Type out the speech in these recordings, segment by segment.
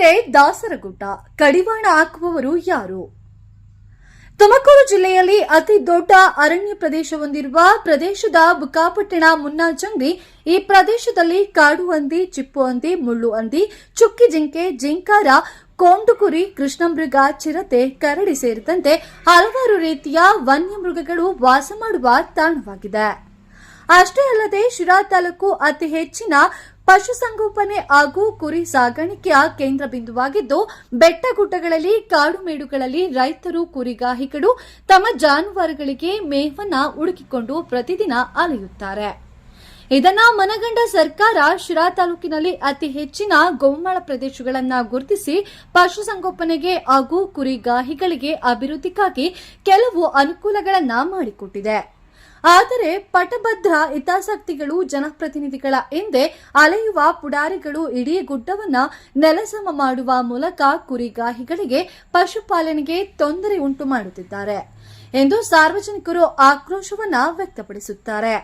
ಚಿರತೆ ದಾಸರಗುಡ್ಡ, ಕಡಿವಾಣ ಹಾಕುವವರು ಯಾರು? ತುಮಕೂರು ಜಿಲ್ಲೆಯಲ್ಲಿ ಅತಿ ದೊಡ್ಡ ಅರಣ್ಯ ಪ್ರದೇಶ ಹೊಂದಿರುವ ಪ್ರದೇಶದ ಬುಕ್ಕಾಪಟ್ಟಣ ಮುನ್ನಾಜಂಗಿ ಈ ಪ್ರದೇಶದಲ್ಲಿ ಕಾಡು ಹಂದಿ, ಚಿಪ್ಪು ಹಂದಿ, ಮುಳ್ಳು ಹಂದಿ, ಚುಕ್ಕಿ ಜಿಂಕೆ, ಜಿಂಕಾರ, ಕೋಂಡುಕುರಿ, ಕೃಷ್ಣಮೃಗ, ಚಿರತೆ, ಕರಡಿ ಸೇರಿದಂತೆ ಹಲವಾರು ರೀತಿಯ ವನ್ಯಮೃಗಗಳು ವಾಸ ಮಾಡುವ ತಾಣವಾಗಿದೆ. ಅಷ್ಟೇ ಅಲ್ಲದೆ ಶಿರಾ ತಾಲೂಕು ಅತಿ ಹೆಚ್ಚಿನ ಪಶುಸಂಗೋಪನೆ ಹಾಗೂ ಕುರಿ ಸಾಗಾಣಿಕೆಯ ಕೇಂದ್ರ ಬಿಂದುವಾಗಿದ್ದು, ಬೆಟ್ಟಗುಡ್ಡಗಳಲ್ಲಿ ಕಾಡು ಮೇಡುಗಳಲ್ಲಿ ರೈತರು ಕುರಿಗಾಹಿಗಳು ತಮ್ಮ ಜಾನುವಾರುಗಳಿಗೆ ಮೇವನ್ನ ಹುಡುಕಿಕೊಂಡು ಪ್ರತಿದಿನ ಅಲೆಯುತ್ತಾರೆ. ಇದನ್ನ ಮನಗಂಡ ಸರ್ಕಾರ ಶಿರಾ ತಾಲೂಕಿನಲ್ಲಿ ಅತಿ ಹೆಚ್ಚಿನ ಗೋಮಾಳ ಪ್ರದೇಶಗಳನ್ನು ಗುರುತಿಸಿ, ಪಶುಸಂಗೋಪನೆಗೆ ಹಾಗೂ ಕುರಿಗಾಹಿಗಳಿಗೆ ಅಭಿವೃದ್ಧಿಗಾಗಿ ಕೆಲವು ಅನುಕೂಲಗಳನ್ನು ಮಾಡಿಕೊಟ್ಟಿದೆ. ಆದರೆ ಪಟಭದ್ರ ಹಿತಾಸಕ್ತಿಗಳು ಜನಪ್ರತಿನಿಧಿಗಳ ಹಿಂದೆ ಅಲೆಯುವ ಪುಡಾರಿಗಳು ಇಡೀ ಗುಡ್ಡವನ್ನ ನೆಲಸಮ ಮಾಡುವ ಮೂಲಕ ಕುರಿಗಾಹಿಗಳಿಗೆ ಪಶುಪಾಲನೆಗೆ ತೊಂದರೆ ಉಂಟು ಮಾಡುತ್ತಿದ್ದಾರೆ ಎಂದು ಸಾರ್ವಜನಿಕರು ಆಕ್ರೋಶವನ್ನ ವ್ಯಕ್ತಪಡಿಸುತ್ತಾರೆ.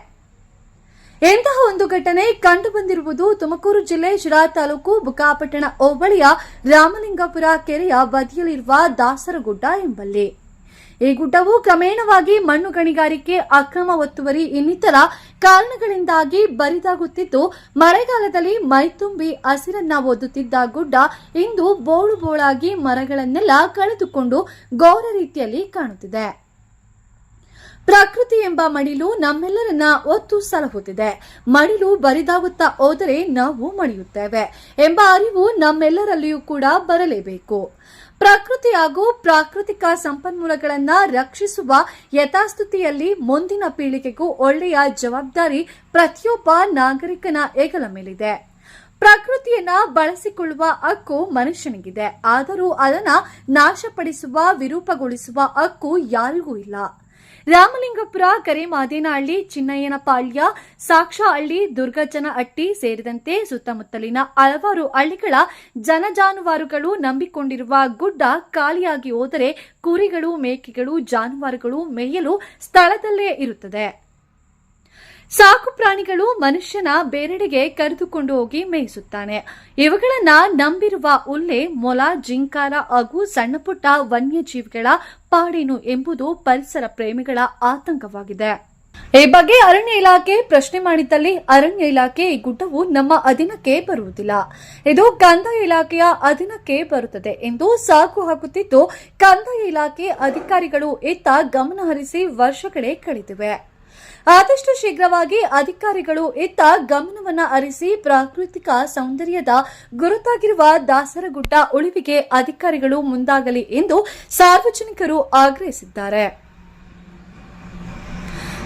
ಇಂತಹ ಒಂದು ಘಟನೆ ಕಂಡುಬಂದಿರುವುದು ತುಮಕೂರು ಜಿಲ್ಲೆ ಶಿರಾ ತಾಲೂಕು ಬುಕಾಪಟ್ಟಣ ಹೋಬಳಿಯ ರಾಮಲಿಂಗಪುರ ಕೆರೆಯ ಬದಿಯಲ್ಲಿರುವ ದಾಸರಗುಡ್ಡ ಎಂಬಲ್ಲಿ. ಈ ಗುಡ್ಡವು ಕ್ರಮೇಣವಾಗಿ ಮಣ್ಣು ಗಣಿಗಾರಿಕೆ ಅಕ್ರಮ ಒತ್ತುವರಿ ಇನ್ನಿತರ ಕಾರಣಗಳಿಂದಾಗಿ ಬರಿದಾಗುತ್ತಿದ್ದು, ಮಳೆಗಾಲದಲ್ಲಿ ಮೈತುಂಬಿ ಹಸಿರನ್ನ ಒದ್ದುತ್ತಿದ್ದ ಗುಡ್ಡ ಇಂದು ಬೋಳು ಬೋಳಾಗಿ ಮರಗಳನ್ನೆಲ್ಲ ಕಳೆದುಕೊಂಡು ಗೌರ ರೀತಿಯಲ್ಲಿ ಕಾಣುತ್ತಿದೆ. ಪ್ರಕೃತಿ ಎಂಬ ಮಡಿಲು ನಮ್ಮೆಲ್ಲರನ್ನ ಒತ್ತು ಸಲಹುತ್ತಿದೆ. ಮಡಿಲು ಬರಿದಾಗುತ್ತಾ ಹೋದರೆ ನಾವು ಮಡಿಯುತ್ತೇವೆ ಎಂಬ ಅರಿವು ನಮ್ಮೆಲ್ಲರಲ್ಲಿಯೂ ಕೂಡ ಬರಲೇಬೇಕು. ಪ್ರಕೃತಿ ಹಾಗೂ ಪ್ರಾಕೃತಿಕ ಸಂಪನ್ಮೂಲಗಳನ್ನು ರಕ್ಷಿಸುವ ಯಥಾಸ್ಥಿತಿಯಲ್ಲಿ ಮುಂದಿನ ಪೀಳಿಗೆಗೂ ಒಳ್ಳೆಯ ಜವಾಬ್ದಾರಿ ಪ್ರತಿಯೊಬ್ಬ ನಾಗರಿಕನ ಹೆಗಲ ಮೇಲಿದೆ. ಪ್ರಕೃತಿಯನ್ನ ಬಳಸಿಕೊಳ್ಳುವ ಹಕ್ಕು ಮನುಷ್ಯನಿಗಿದೆ. ಆದರೂ ಅದನ್ನ ನಾಶಪಡಿಸುವ, ವಿರೂಪಗೊಳಿಸುವ ಹಕ್ಕು ಯಾರಿಗೂ ಇಲ್ಲ. ರಾಮಲಿಂಗಪುರ ಕರೆಮಾದೇನಹಳ್ಳಿ ಚಿನ್ನಯ್ಯನಪಾಳ್ಯ ಸಾಕ್ಷಹಳ್ಳಿ ದುರ್ಗಜನಹಟ್ಟಿ ಸೇರಿದಂತೆ ಸುತ್ತಮುತ್ತಲಿನ ಹಲವಾರು ಹಳ್ಳಿಗಳ ಜನಜಾನುವಾರುಗಳು ನಂಬಿಕೊಂಡಿರುವ ಗುಡ್ಡ ಖಾಲಿಯಾಗಿ ಹೋದರೆ ಕುರಿಗಳು, ಮೇಕೆಗಳು, ಜಾನುವಾರುಗಳು ಮೇಯಲು ಸ್ಥಳದಲ್ಲೇ ಇರುತ್ತದೆ. ಸಾಕು ಪ್ರಾಣಿಗಳು ಮನುಷ್ಯನ ಬೇರೆಡೆಗೆ ಕರೆದುಕೊಂಡು ಹೋಗಿ ಮೇಯಿಸುತ್ತಾನೆ. ಇವುಗಳನ್ನ ನಂಬಿರುವ ಉಲ್ಲೆ ಮೊಲ, ಜಿಂಕಾರ ಹಾಗೂ ಸಣ್ಣಪುಟ್ಟ ವನ್ಯಜೀವಿಗಳ ಪಾಡೇನು ಎಂಬುದು ಪರಿಸರ ಪ್ರೇಮಿಗಳ ಆತಂಕವಾಗಿದೆ. ಈ ಬಗ್ಗೆ ಅರಣ್ಯ ಇಲಾಖೆ ಪ್ರಶ್ನೆ ಮಾಡಿದ್ದಲ್ಲಿ ಅರಣ್ಯ ಇಲಾಖೆ ಈ ಗುಡ್ಡವು ನಮ್ಮ ಅಧೀನಕ್ಕೆ ಬರುವುದಿಲ್ಲ. ಇದು ಕಂದಾಯ ಇಲಾಖೆಯ ಅಧೀನಕ್ಕೆ ಬರುತ್ತದೆ ಎಂದು ಸಾಕು ಹಾಕುತ್ತಿದ್ದು, ಕಂದಾಯ ಇಲಾಖೆ ಅಧಿಕಾರಿಗಳು ಇತ್ತ ಗಮನಹರಿಸಿ ವರ್ಷಗಳೇ ಕಳೆದಿವೆ. ಆದಷ್ಟು ಶೀಘ್ರವಾಗಿ ಅಧಿಕಾರಿಗಳು ಇತ್ತ ಗಮನವನ್ನು ಅರಿಸಿ ಪ್ರಾಕೃತಿಕ ಸೌಂದರ್ಯದ ಗುರುತಾಗಿರುವ ದಾಸರಗುಡ್ಡ ಉಳಿವಿಗೆ ಅಧಿಕಾರಿಗಳು ಮುಂದಾಗಲಿ ಎಂದು ಸಾರ್ವಜನಿಕರು ಆಗ್ರಹಿಸಿದ್ದಾರೆ.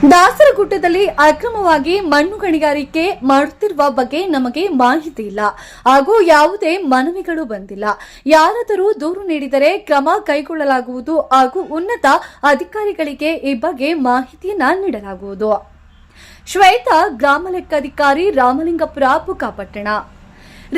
ದಾಸರಗುಡ್ಡದಲ್ಲಿ ಅಕ್ರಮವಾಗಿ ಮಣ್ಣು ಗಣಿಗಾರಿಕೆ ಮಾಡುತ್ತಿರುವ ಬಗ್ಗೆ ನಮಗೆ ಮಾಹಿತಿ ಇಲ್ಲ. ಹಾಗೂ ಯಾವುದೇ ಮನವಿಗಳು ಬಂದಿಲ್ಲ. ಯಾರಾದರೂ ದೂರು ನೀಡಿದರೆ ಕ್ರಮ ಕೈಗೊಳ್ಳಲಾಗುವುದು ಹಾಗೂ ಉನ್ನತ ಅಧಿಕಾರಿಗಳಿಗೆ ಈ ಬಗ್ಗೆ ಮಾಹಿತಿಯನ್ನ ನೀಡಲಾಗುವುದು. ಶ್ವೇತಾ ಗ್ರಾಮ ಲೆಕ್ಕಾಧಿಕಾರಿ ರಾಮಲಿಂಗಪುರ ಬುಕ್ಕಾಪಟ್ಟಣ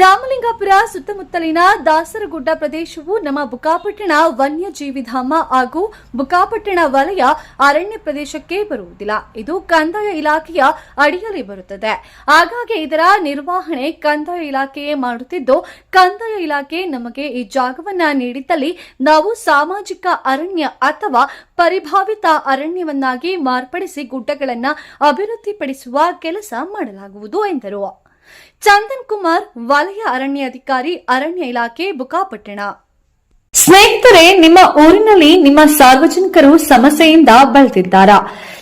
ರಾಮಲಿಂಗಾಪುರ ಸುತ್ತಮುತ್ತಲಿನ ದಾಸರಗುಡ್ಡ ಪ್ರದೇಶವು ನಮ್ಮ ಬುಕಾಪಟ್ಟಣ ವನ್ಯಜೀವಿಧಾಮ ಹಾಗೂ ಬುಕಾಪಟ್ಟಣ ವಲಯ ಅರಣ್ಯ ಪ್ರದೇಶಕ್ಕೆ ಬರುವುದಿಲ್ಲ. ಇದು ಕಂದಾಯ ಇಲಾಖೆಯ ಅಡಿಯಲ್ಲಿ ಬರುತ್ತದೆ. ಹಾಗಾಗಿ ಇದರ ನಿರ್ವಹಣೆ ಕಂದಾಯ ಇಲಾಖೆಯೇ ಮಾಡುತ್ತಿದ್ದು, ಕಂದಾಯ ಇಲಾಖೆ ನಮಗೆ ಈ ಜಾಗವನ್ನ ನೀಡಿದ್ದಲ್ಲಿ ನಾವು ಸಾಮಾಜಿಕ ಅರಣ್ಯ ಅಥವಾ ಪರಿಭಾವಿತ ಅರಣ್ಯವನ್ನಾಗಿ ಮಾರ್ಪಡಿಸಿ ಗುಡ್ಡಗಳನ್ನು ಅಭಿವೃದ್ಧಿಪಡಿಸುವ ಕೆಲಸ ಮಾಡಲಾಗುವುದು ಎಂದರು. ಚಂದನ್ ಕುಮಾರ್ ವಲಯ ಅರಣ್ಯಾಧಿಕಾರಿ ಅರಣ್ಯ ಇಲಾಖೆ ಬುಕಾಪಟ್ಟಣ. ಸ್ನೇಹಿತರೆ ನಿಮ್ಮ ಊರಿನಲ್ಲಿ ನಿಮ್ಮ ಸಾರ್ವಜನಿಕರು ಸಮಸ್ಯೆಯಿಂದ ಬಳಲ್ತಿದ್ದಾರಾ?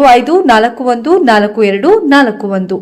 ಮೂರು ಐದು ನಾಲ್ಕು ಒಂದು ನಾಲ್ಕು ಎರಡು ನಾಲ್ಕು ಒಂದು.